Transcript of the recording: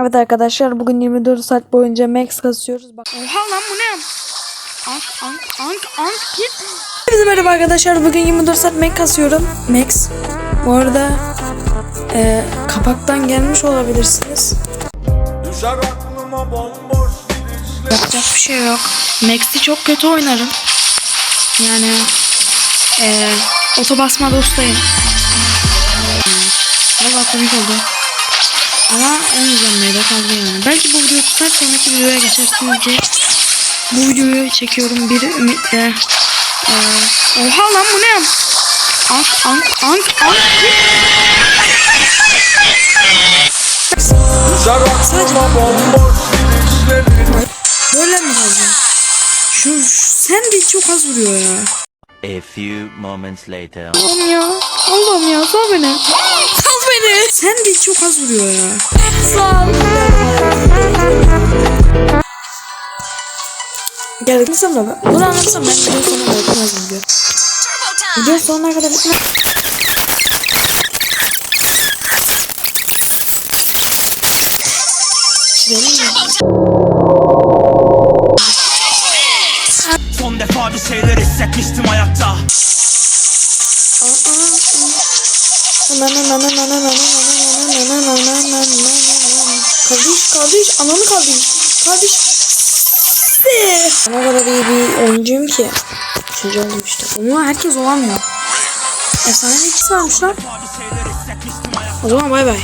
Evet arkadaşlar bugün 24 saat boyunca max kasıyoruz. Bak. Oha lan bu ne? Ank ank ank ank git. Hepinize merhaba arkadaşlar. Bugün 24 saat max kasıyorum. Max. Bu arada e, kapaktan gelmiş olabilirsiniz. Yapacak bir şey yok. Max'i çok kötü oynarım. Yani e, otobasmada ustayım. Valla komik oldu. Ama olmayacağım da kaldı yani. Belki bu videoyu tutar sonraki videoya geçersiniz diye. Bu videoyu çekiyorum bir ümitle. E, Oha lan bu ne? Ank ank ank ank böyle mi kalacağım? Şu, sen de çok az vuruyor ya. A few moments later. Allah'ım ya. Allah'ım ya sal beni. Sen de çok az vuruyor ya. Sal. Gel gitmesem de ben. Bunu anlatsam ben video sonuna kadar bitmez video. Video sonuna kadar bitmez. Mi? Son defa bir şeyler hissetmiştim ayakta Kardeş kardeş ananı kardeş kardeş. Ne kadar iyi bir oyuncuyum ki. Üçüncü oldum işte. Ama herkes olamıyor. Efsane bir varmış lan. O zaman bay bay